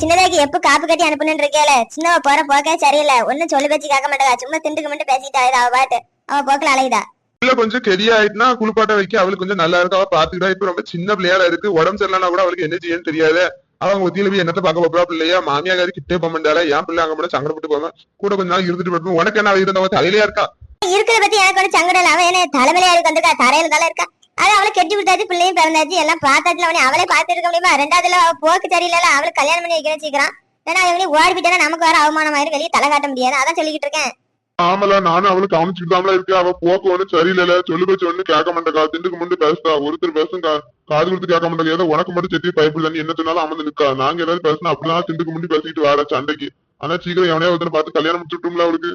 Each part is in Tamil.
சின்னதாக்கு எப்ப காப்பு கட்டி அனுப்புன்னு இருக்கேல சின்னவ போற போக்கே சரியில்லை. ஒன்னும் சொல்லி பேச்சு கேட்க மாட்டா சும்மா திண்டுக்கு மட்டும் பேசிட்டா அவ பாட்டு. அவ போக்குல அலையுதா? இல்ல கொஞ்சம் கெரியா ஆயிட்டுனா குளிப்பாட்ட வைக்க. அவளுக்கு கொஞ்சம் நல்லா இருக்கு. அவ பாத்துக்கிட்டா. இப்ப ரொம்ப சின்ன பிள்ளையால இருக்கு. உடம்பு சரியில்லைனா கூட அவளுக்கு என்ன செய்யன்னு தெரியாது. அவங்க ஒத்தியில போய் என்னத்த பார்க்க போறா பிள்ளையா? மாமியாரி கிட்டே போக மாட்டாளா? என் பிள்ளை அங்க மட்டும் சங்கடப்பட்டு போவேன். கூட கொஞ்ச நாள் இருந்துட்டு போயிருப்போம். உனக்கு என்ன இருந்தவங்க தலையிலயா இருக்கா? இருக்கிறத பத்தி எனக்கு ஒரு சங்கடம் இல்ல. அவன் என்ன தலைமையில இருக்கு? வந்திருக்கா? தரையில தலை இருக்கா? அது அவளை கெட்டி விட்டாச்சு பிள்ளையும் பிறந்தாச்சு. எல்லாம் பார்த்தாச்சு அவனை. அவளே பார்த்துருக்க முடியுமா? ரெண்டாவதுல அவ போக்கு தெரியல அவளுக்கு கல்யாணம் பண்ணி வைக்கிறேன் சீக்கிரம் ஏன்னா அவனே ஓடிவிட்டேன்னா நமக்கு வேற அவமானம் ஆயிரும் வெளியே தலை காட்ட முடியாது. அதான் சொல்லிக்கிட்டு இருக்கேன். ஆமல நானும் அவளுக்கு கவனிச்சுக்கிட்டாமல இருக்கேன் அவ போக்கு ஒண்ணு சரியில்ல சொல்லு பேச்சு ஒண்ணு கேட்க மாட்டேக்கா. திண்டுக்கு முண்டு பேசுதா? ஒருத்தர் பேசும் காது கொடுத்து கேட்க மாட்டேங்க ஏதோ உனக்கு மட்டும் செட்டி பயப்பு தண்ணி என்ன சொன்னாலும் அமர்ந்து நிக்கா. நாங்க ஏதாவது பேசினா அப்படிதான் திண்டுக்கு முண்டி பேசிட்டு வர சண்டைக்கு. ஆனா சீக்கிரம் எவனையா ஒருத்தனை பார்த்து கல்யாணம் முடிச்சுட்டோம்ல அவளுக்கு.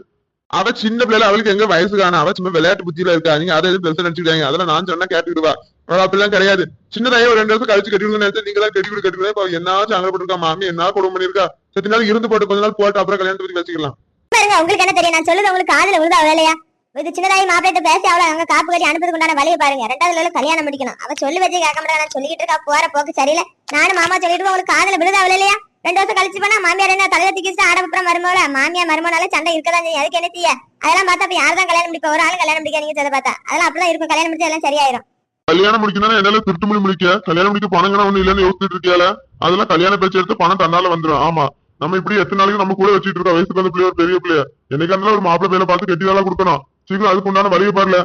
அவ சின்ன பிள்ளைல அவளுக்கு எங்க வயசு காணும்? அவ சும்மா விளையாட்டு புத்தியில இருக்கா? நீங்க அதை எதுவும் பெருசா நினைச்சுக்கிட்டாங்க? அதெல்லாம் நான் சொன்னா கேட்டுக்கிடுவா. அவள் அப்படிலாம் கிடையாது. சின்னதாயே ஒரு ரெண்டு வருஷம் கழிச்சு கட்டி நினைச்சா நீங்க தான் கட்டி விடு கட்டி விடு என்ன சங்கடப்பட்டிருக்கா மாமி என்ன குடும்பம் பண்ணிருக்கா சத்தி நாள் இருந்து போட்டு கொஞ்ச நாள் போட்டு அப்புறம் கல்யாணத்தை பத்தி பேசிக்கலாம். பாருங்க உங்களுக்கு என்ன தெரியும்? நான் சொல்லுது உங்களுக்கு காதல விழுதா வேலையா? இது சின்னதாயி மாப்பிள்ளை பேசி அவளை அங்க காப்பு கட்டி அனுப்புறதுக்கு உண்டான வழியை பாருங்க. ரெண்டாவது கல்யாணம் முடிக்கணும். அவ சொல்லி வச்சு கேட்க மாட்டா நான் சொல்லிக்கிட்டு இருக்கா. போற போக்கு சரியில்லை. நானும் மாமா சொல்லிட்டு உங்களுக்கு காதல விழுதா வேலையா? ரெண்டு வருஷம் கழிச்சு போனா மாமியார் என்ன தலையை ஆட அப்புறம் மருமோல மாமியா மருமனால சண்டை இருக்கதான் செய்யும். அதுக்கு என்ன செய்ய அதெல்லாம் பார்த்தா இப்ப யார் தான் கல்யாணம் முடிப்பா? ஒரு ஆள் கல்யாணம் முடிக்க நீங்க சொல்ல பார்த்தா. அதெல்லாம் அப்படிதான் இருக்கும். கல்யாணம் முடிச்சு எல்லாம் சரியாயிரும். கல்யாணம் முடிக்கணும் என்னால திருட்டு மொழி முடிக்க கல்யாணம் முடிக்க பணங்கனா ஒண்ணு இல்லன்னு யோசிச்சுட்டு இருக்கியால? அதெல்லாம் கல்யாண பேச்சு எடுத்து பணம் தன்னால வந்துரும். ஆமா. நம்ம இப்படி எத்தனை நாளைக்கு நம்ம கூட வச்சுட்டு இருக்கோம். வயசுக்கு வந்து பிள்ளை ஒரு பெரிய பிள்ளைய. என்னைக்கு இருந்தாலும் ஒரு மாப்பிள்ளை பிள்ளை பார்த்து கெட்டி வேலை கொடுக்கணும். சீக்கிரம் அதுக்கு உண்டான வழியை பாருல.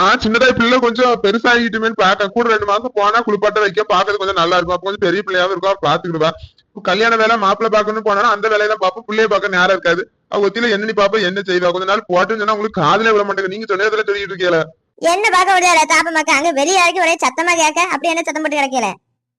நான் சின்னதா பிள்ளை கொஞ்சம் பெருசாகிட்டுமேனு பாக்கேன் கூட ரெண்டு மாசம் போனா குளிப்பாட்ட வைக்க பாக்குறது கொஞ்சம் நல்லா இருக்கும். அப்ப கொஞ்சம் பெரிய பிள்ளையாவும் இருக்கும் பாத்துக்கிடுவா கல்யாண வேலை மாப்பிள்ள பார்க்கணும்னு போனா அந்த வேலையை தான் பாப்பா பிள்ளைய பாக்க நேரம் இருக்காது. அவ ஒத்தில என்ன நீ பாப்பா என்ன செய்வா? கொஞ்ச நாள் போட்டுன்னு சொன்னா உங்களுக்கு காதுல விட மாட்டேங்க நீங்க சொன்னதுல சொல்லிட்டு இருக்கீங்களா? என்ன பார்க்க முடியாது. தாப்ப மக்கா அங்க வெளியே இறக்கி ஒரே சத்தமா கேட்க. அப்படி என்ன சத்தம் போட்டு கிடைக்கல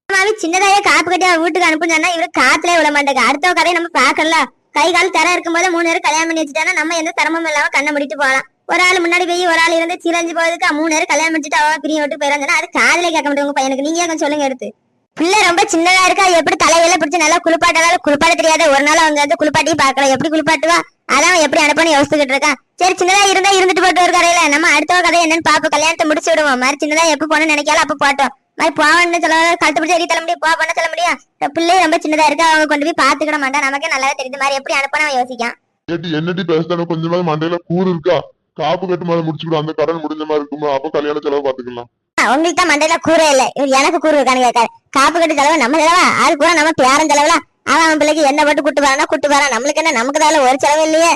மாமி சின்னதாயே காப்பு கட்டி அவன் வீட்டுக்கு அனுப்புனா இவரு காத்துல விட மாட்டேங்க அடுத்த கதையை நம்ம பாக்கல கை கால் தர இருக்கும்போது மூணு பேரும் கல்யாணம் பண்ணி வச்சுட்டானா நம்ம எந்த சிரமம் இல்லாம கண்ணை முடிட்டு போகலாம். ஒரு ஆள் முன்னாடி போய் ஒரு ஆள் இருந்து சிரஞ்சு போறதுக்கு மூணு நேரம் கல்யாணம் பண்ணிட்டு அவ பிரிய விட்டு போயிருந்தா அது காதலே கேட்க மாட்டேங்க பையனுக்கு. நீங்க கொஞ்சம் சொல்லுங்க எடுத்து. பிள்ளை ரொம்ப சின்னதா இருக்கா? எப்படி தலையில பிடிச்சி நல்லா குளிப்பாட்டாலும் குளிப்பாட்ட தெரியாத ஒரு நாள் அவங்க வந்து குளிப்பாட்டியும் பார்க்கலாம் எப்படி குளிப்பாட்டுவா? அதான் அவன் எப்படி அனுப்பணும் யோசிச்சுக்கிட்டு இருக்கான். சரி சின்னதா இருந்தா இருந்துட்டு போட்டு ஒரு கதையில. நம்ம அடுத்த கதை என்னன்னு பாப்போம் கல்யாணத்தை முடிச்சு விடுவோம். மாதிரி சின்னதா எப்ப போகணும்னு நினைக்காலும் அப்ப போட்டோம். மாதிரி போவான்னு சொல்ல கழுத்து பிடிச்சி எரி தள்ள முடியும். போ பண்ண சொல்ல முடியும். பிள்ளை ரொம்ப சின்னதா இருக்கா? அவங்க கொண்டு போய் பாத்துக்கிட மாட்டான். நமக்கே நல்லாவே தெரியுது. மாதிரி எப்படி அனுப்பணும் அவன் யோசிக்கான். என்னடி பேசுதானு கொஞ்சமாவது மண்டையில கூறு இருக்கா? காப்பு கட்டு மாதிரி முடிச்சுக்கிடும் அந்த கடன் முடிஞ்ச மாதிரி இருக்குமா அப்ப கல்யாண செலவு பாத்துக்கலாம் உங்களுக்கு தான் மண்டையில கூற இல்ல. இவர் எனக்கு கூறு இருக்கான்னு கேட்காரு. காப்பு கட்டு செலவு நம்ம செலவா? அது கூட நம்ம பேரன் செலவுல? அவன் அவன் பிள்ளைக்கு என்ன போட்டு கூட்டு வரானா கூட்டு வரான் நம்மளுக்கு என்ன? நமக்கு தான் ஒரு செலவு இல்லையே.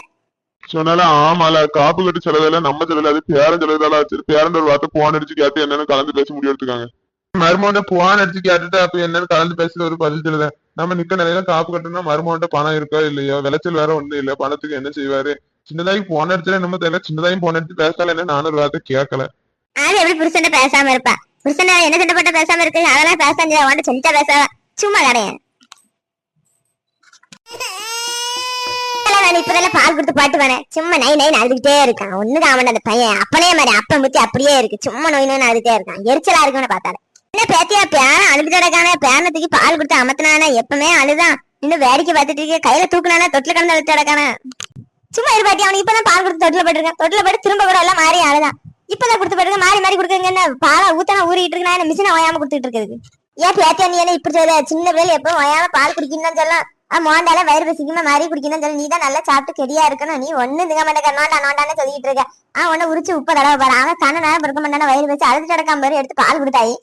சொன்னால ஆமால காப்பு கட்டு செலவு நம்ம செலவு அது பேரன் செலவு ஆச்சு. பேரன் ஒரு வார்த்தை போன் அடிச்சு கேட்டு என்னன்னு கலந்து பேசி முடிவு எடுத்துக்காங்க. மருமகன் போன் அடிச்சு கேட்டுட்டு அப்ப என்னன்னு கலந்து பேசுறது ஒரு பதில் சொல்லுத நம்ம நிக்க நிலையில காப்பு கட்டுனா மருமகன் பணம் இருக்கோ இல்லையோ? விளைச்சல் வேற ஒண்ணும் இல்ல. பணத்துக்கு என்ன செய்வாரு? சின்னதாகி போன இடத்துல நம்ம தெரியல. சின்னதாயும் போன இடத்துல பேசல என்ன? நானும் ஒரு வார்த்தை கேட்கல. அது எப்படி புருஷன் பேசாம இருப்பா? புருஷன் என்ன சண்டை போட்ட பேசாம இருக்கு? அதெல்லாம் பேசாஞ்சு அவன்கிட்ட சொல்லிட்டா பேசாவ சும்மா கிடையாது இப்பதான் பால் கொடுத்து பாட்டு வரேன் சும்மா நை நை அழுதுகிட்டே இருக்கான். ஒண்ணுக்கு அவன் அந்த பையன். அப்பனே மாதிரி அப்ப முத்தி அப்படியே இருக்கு. சும்மா நோய் நோய் அழுதுட்டே இருக்கான். எரிச்சலா இருக்குன்னு பார்த்தாரு என்ன பேத்தியா பேன அழுது கிடக்கானே பேனத்துக்கு பால் கொடுத்து அமத்தினானே? எப்பவுமே அழுதான். இன்னும் வேடிக்கை பார்த்துட்டு இருக்க. கையில தூக்குனானே? தொட்டில கடந்து அழுத்து கிடக்கானே சும்மா இரு பாட்டி அவனுக்கு இப்பதான் பால் கொடுத்து தொட்டில போட்டிருக்கேன். தொட்டில போட்டு திரும்ப கூட எல்லாம் மாறி ஆளுதான். இப்பதான் கொடுத்து போட்டுருக்க மாறி மாறி கொடுக்குங்க என்ன பாலா ஊத்தனா ஊறிட்டு இருக்கு நான் மிஷினை ஓயாம கொடுத்துட்டு இருக்குது ஏன் பேத்தியா நீ என்ன இப்படி சொல்ல சின்ன பிள்ளைல எப்பவும் ஓயாம பால் குடிக்கணும் சொல்லலாம். மோண்டால வயிறு பசிக்குமா மாறி குடிக்கணும் சொல்ல நீ தான் நல்லா சாப்பிட்டு கெடியா இருக்கணும். நீ ஒண்ணு திங்க மாட்டேங்க நோண்டா நோண்டான்னு சொல்லிட்டு இருக்க. ஆ உன்ன உரிச்சு உப்ப தடவை பாரு அவன் கண்ண நேரம் பிறக்க மாட்டான. வயிறு வச்சு அழுது கிடக்காம பாரு எடுத்து பால் கொடுத்தாயி.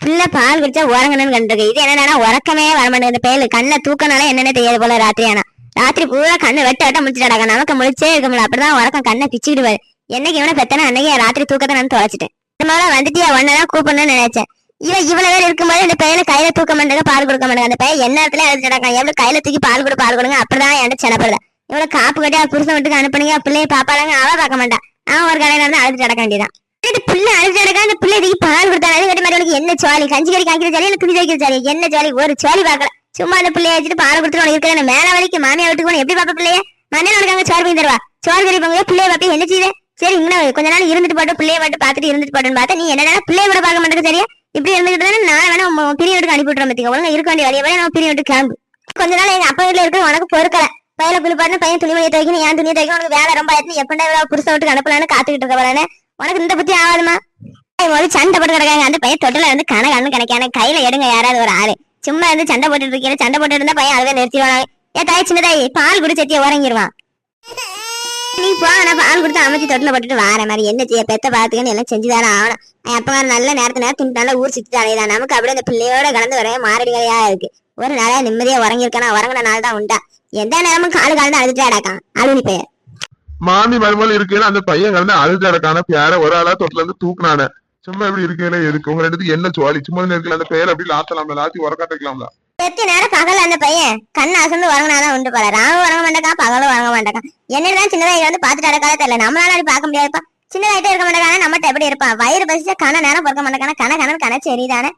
பிள்ளை பால் குடிச்சா உறங்கணும்னு கண்டிருக்கு இது என்னன்னா உறக்கமே வர மாட்டேங்குது பேரு கண்ணை தூக்கனால என்னன்னு தெரியாது போல ராத்திரி ஆனா ராத்திரி பூரா கண்ணு வெட்ட வெட்ட முடிச்சுட்டு நமக்கு முழிச்சே இருக்க முடியல. அப்படிதான் உறக்கம் கண்ணை பிச்சுக்கிடுவாரு. என்னைக்கு இவனை பெத்தனா அன்னைக்கு ராத்திரி தூக்கத்தை நான் தொலைச்சிட்டேன். இந்த மாதிரி வந்துட்டியா? ஒன்னதான் கூப்பிடணும்னு நினைச்சேன். இவன் இவ்வளவு பேர் இருக்கும்போது இந்த பையனை கையில தூக்க மாட்டாங்க பால் கொடுக்க மாட்டாங்க. அந்த பையன் என்ன இடத்துல எழுதி எவ்வளவு கையில தூக்கி பால் கொடு பால் கொடுங்க. அப்படிதான் என்கிட்ட செலப்படுது. இவ்வளவு காப்பு கட்டி அவ புருஷன் வீட்டுக்கு அனுப்புனீங்க. பிள்ளைய பாப்பாளாங்க. அவ பார்க்க மாட்டான் அவன் ஒரு கடையில இருந்து அழுது நடக்க வேண்டியதான் இது பிள்ளை அழுது கிடக்கா அந்த பிள்ளை இதுக்கு பால் கொடுத்தாங்க அது கட்டி மாதிரி உனக்கு என்ன சோழி? கஞ்சி கறி காய்க்கிற சரி இல்ல துணி தைக்கிற சரி என்ன சோழி? ஒரு சோழி பார்க்கல. சும்மா அந்த பிள்ளைய வச்சுட்டு பாறை கொடுத்துட்டு உனக்கு இருக்கிற மேல வரைக்கும் மாமியா வீட்டுக்கு போன எப்படி பாப்பா பிள்ளைய? மண்ணில் உனக்கு அங்க சோறு பண்ணி தருவா? சோறு கறி பங்க பிள்ளைய பாப்பி என்ன செய்வே? சரி இன்னும் கொஞ்ச நாள் இருந்துட்டு போட்டு பிள்ளைய பாட்டு பாத்துட்டு இருந்துட்டு போட்டுன்னு பார்த்தா நீ என்ன பிள்ளைய கூட பார்க்க மாட்டேங்க சரியா? இப்படி இருந்துகிட்டு தானே நான் வேணா உன் பிரிய வீட்டுக்கு அனுப்பி விட்டுறேன் பத்திங்க இருக்க வேண்டிய வழியை வேணா நான் பிரிய வீட்டுக்கு கிளம்பு. கொஞ்ச நாள் எங்க அப்பா வீட்டுல இருக்க உனக்கு பொறுக்கல. பையில குளிப்பாட்டு பையன் துணிமணியை துவைக்கணும் என் துணியை துவைக்கணும்? உனக்கு வேலை ரொம்ப ஆயிடுச்சு எப்படா இவ்வளவு புருஷ வீட்டுக்கு அனுப்பலான்னு காத்துக்கிட்டு இருக்க வரேன்னு உனக்கு இந்த புத்தி ஆகாதுமா? முதல்ல சண்டை போட்டு கிடக்காங்க அந்த பையன் தொட்டில வந்து கனகான்னு கண்ணு கிடைக்கான கையில எடுங்க யாராவது ஒரு ஆளு. சும்மா இருந்து சண்டை போட்டுட்டு இருக்கீங்க. சண்டை போட்டு இருந்தா பையன் அதுவே நிறுத்திடுவாங்க ஏன் தாய் சின்ன தாய் பால் குடி செத்திய உறங்கிடுவான் நீ போ நான் பால் கொடுத்து அமைச்சு தொட்டில போட்டுட்டு வார மாதிரி என்ன செய்ய பெத்த பாத்துக்கன்னு எல்லாம் செஞ்சுதானே ஆகணும். அப்பா நல்ல நேரத்து நேரத்துக்கு நல்லா ஊர் சுத்தி அலையதான் நமக்கு அப்படியே அந்த பிள்ளையோட கலந்து வரவே மாறடி வேலையா இருக்கு. ஒரு நாளா நிம்மதியா உறங்கிருக்கானா உறங்கின நாள் தான் உண்டா. எந்த நேரமும் காலு காலம் அழுதுட்டே அடக்கான் அழுனி பெயர் மாமி மருமகள் இருக்குன்னு அந்த பையன் கலந்து அழுது அடக்கான பேர ஒரு ஆளா தொட்டில இருந்து தூக்குனானே. சும்மா இப்படி இருக்கல எதுக்கு? உங்க ரெண்டுத்துக்கு என்ன சுவாலி சும்மா இருக்கல அந்த பேர் அப்படி லாத்தலாம்ல லாத்தி உரக்காட்டிக்கலாம்ல எத்தனை நேரம் பகல் அந்த பையன் கண் அசந்து உறங்கினாதான் உண்டு போல. ராவும் வரங்க மாட்டேக்கான் பகலும் வரங்க மாட்டேக்கான் என்னதான் சின்னதாக வந்து பாத்துட்டு அடக்காத தெரியல. நம்மளால அப்படி பார்க்க முடியாதுப்பா. சின்னதாயிட்டே இருக்க மாட்டேக்கான நம்மகிட்ட எப்படி இருப்பான்? வயிறு பசிச்சா கன நேரம் பொறுக்க மாட்டேக்கான கன கணம் கன சரிதானே?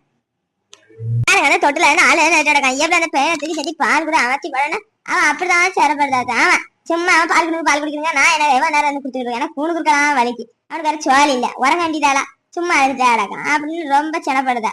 தொட்டில? இருந்து ஆளு நைட்டு அடக்கான் எப்படி அந்த பேரை தூக்கி சட்டி பால் கூட அவத்தி பழனா அவன் அப்படிதான் சேரப்படுதாச்சு அவன் சும்மா அவன் பால் குடிக்க பால் குடிக்கிறீங்க நான் என்ன எவ்வளவு நேரம் வந்து கொடுத்துட்டு இருக்கேன்? கூணு கொடுக்கலாம் வலிக்கு. அவனுக்கு வேற சோழி இல்ல. உறங்க வேண்டியதாளா? சும்மா அழுதுட்டே அப்படின்னு ரொம்ப சினப்படுதா.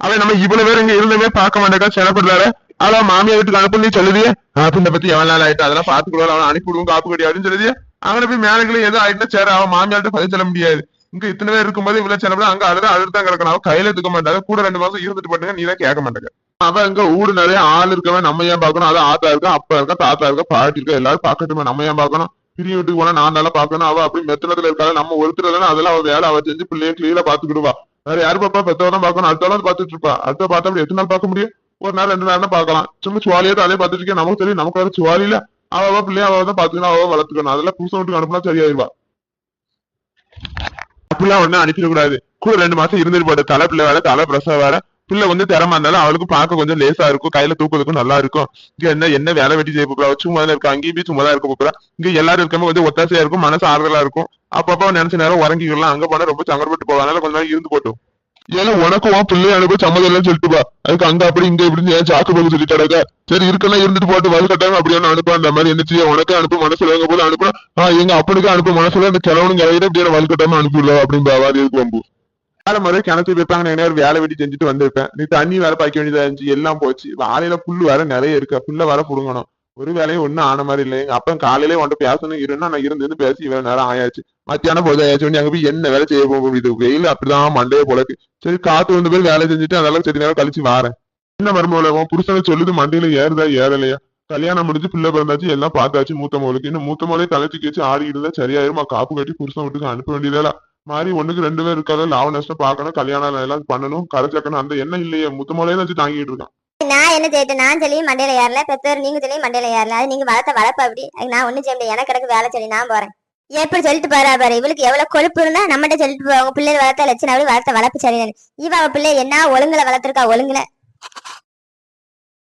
அவன் நம்ம இவ்வளவு பேர் இங்க இருந்தவே பார்க்க மாட்டேக்கா சிலப்படுறாரு அதான் மாமியார் வீட்டுக்கு அனுப்புன்னு சொல்லுதியே பின்ன பத்தி எவ்வளவு நாள் ஆயிட்டு அதெல்லாம் பாத்துக்கூடாது அவன் அனுப்பிவிடுவோம் காப்பு கட்டி அப்படின்னு சொல்லுதியே அவனை போய் மேலங்களும் எதுவும் ஆயிட்டுனா சேர அவன் மாமியார்ட்ட பதில் சொல்ல முடியாது. இங்க இத்தனை பேர் இருக்கும்போது இவ்வளவு சிலப்பட அங்க அழுத அழுதான் கிடக்கணும். அவன் கையில தூக்க மாட்டாங்க கூட ரெண்டு மாசம் இருந்துட்டு பண்ணுங்க நீ தான் கேட்க மாட்டேங்க அவன் இங்க ஊடு நிறைய ஆள் இருக்கவன் நம்ம ஏன் பாக்கணும் அது ஆத்தா இருக்கா அப்பா இருக்கா தாத்தா இருக்கா பாட்டி இருக்கா எல்லாரும் பாக்கட்டுமே நம்ம ஏன் பாக்கணும் பிரிய வீட்டுக்கு போனா நான் நல்லா பாக்கணும் அவ அப்படி மெத்தனத்துல இருக்காது நம்ம ஒருத்தர் தானே அதெல்லாம் அவ வேலை அவ செஞ்சு பிள்ளைய கிளியில பாத்துக்கிடுவா வேற யாரு பாப்பா? பெத்தவதான் பாக்கணும் அடுத்தவங்க பாத்துட்டு இருப்பா. அடுத்த பார்த்தா அப்படி எத்தனை நாள் பார்க்க முடியும்? ஒரு நாள் ரெண்டு நாள் தான் பாக்கலாம் சும்மா சுவாலியா அதே பாத்துட்டு இருக்கேன். நமக்கு தெரியும் நமக்கு வேற சுவாலி இல்ல. அவ பிள்ளைய அவ தான் பாத்துக்கணும் அவ வளர்த்துக்கணும். அதெல்லாம் புதுசு வீட்டுக்கு அனுப்புனா சரியாயிருவா. அப்படிலாம் உடனே அனுப்பிடக்கூடாது. கூட ரெண்டு மாசம் இருந்துட்டு போட்டு தலை பிள்ளை வேற தலை பிரசவ வேற. பிள்ளை வந்து திறமா இருந்தாலும் அவளுக்கு பார்க்க கொஞ்சம் லேசா இருக்கும். கையில தூக்குறதுக்கும் நல்லா இருக்கும். இங்க என்ன என்ன வேலை வெட்டி செய்ய போறா சும்மா தான் இருக்கா? அங்கேயும் போய் சும்மா தான் இருக்க போறா இங்க எல்லாரும் இருக்கமே கொஞ்சம் ஒத்தாசையா இருக்கும் மனசு ஆறுதலா இருக்கும். அப்பப்போ நினைச்ச நேரம் உறங்கிக்கலாம். அங்க போனா ரொம்ப சங்கடப்பட்டு போவா அதனால கொஞ்ச நேரம் இருந்து போட்டும். ஏன்னா உனக்கும் உன் பிள்ளை அனுப்ப சம்மதம் இல்லைன்னு சொல்லிட்டு பா. அதுக்கு அங்க அப்படி இங்க இப்படின்னு ஏன் சாக்கு போக்கு சொல்லிட்டாடா சரி இருக்கலாம் இருந்துட்டு போட்டு வலு கட்டாயம் அப்படி ஒன்று அனுப்ப அந்த மாதிரி என்ன செய்ய உனக்கு அனுப்ப மனசுல எங்க போல அனுப்புனா ஆஹ் எங்க அப்பனுக்கு அனுப்பு மனசுல அந்த கிழவனும் கிளவிட இப்படி வலு கட்டாம அப்படின்னு பாவாது இருக்கு வேலை முறை கிணத்து வைப்பாங்க நேரம் வேலை வெட்டி செஞ்சுட்டு வந்திருப்பேன். நீ தண்ணி வேலை பாய்க்க வேண்டியதா இருந்துச்சு. எல்லாம் போச்சு. வாழையில புல்லு வேற நிறைய இருக்கு. புல்ல வேற புடுங்கணும். ஒரு வேலையும் ஒண்ணும் ஆன மாதிரி இல்லை எங்க அப்பா காலையிலே உன்ட்ட பேசணும். இருந்தா நான் இருந்து இருந்து பேசி இவ்வளவு நேரம் ஆயாச்சு. மத்தியானம் போது ஆயாச்சு. அங்க போய் என்ன வேலை செய்ய போகும் இது வெயில் அப்படிதான் மண்டையே போலக்கு சரி காத்து வந்து போய் வேலை செஞ்சுட்டு அதெல்லாம் சரி நேரம் கழிச்சு வாரேன். என்ன மருமகளும் புருஷனை சொல்லுது மண்டையில ஏறுதா ஏறலையா? கல்யாணம் முடிஞ்சு பிள்ளை பிறந்தாச்சு எல்லாம் பார்த்தாச்சு மூத்த மோளுக்கு இன்னும் மூத்த மோளே தலைச்சு கேச்சு ஆடிக்கிட்டு இருந்தா சரியாயிருமா? காப்பு கட்டி புருஷன் வீட்டுக்கு அனுப்ப வேண்டியதா மாதிரி ஒண்ணுக்கு ரெண்டு பேர் இருக்காத லாப நஷ்டம் பார்க்கணும் கல்யாணம் எல்லாம் பண்ணணும் கரைச்சக்கணும் அந்த எண்ணம் இல்லையே. முத்த வச்சு தாங்கிட்டு இருக்கான். நான் என்ன செய்யட்டு நான் சொல்லி மண்டையில ஏறல பெற்றோர் நீங்க சொல்லி மண்டையில ஏறல. அது நீங்க வளர்த்த வளர்ப்ப அப்படி நான் ஒண்ணும் செய்ய முடியாது. எனக்கு வேலை சொல்லி நான் போறேன். எப்படி சொல்லிட்டு போறா பாரு? இவளுக்கு எவ்வளவு கொழுப்பு இருந்தா நம்மகிட்ட சொல்லிட்டு போவாங்க. பிள்ளைகள் வளர்த்த லட்சணம். அப்படி வளர்த்த வளர்ப்பு சரியில்லை இவ அவ பிள்ளை என்ன ஒழுங்குல வளர்த்திருக்கா? ஒழுங்குல.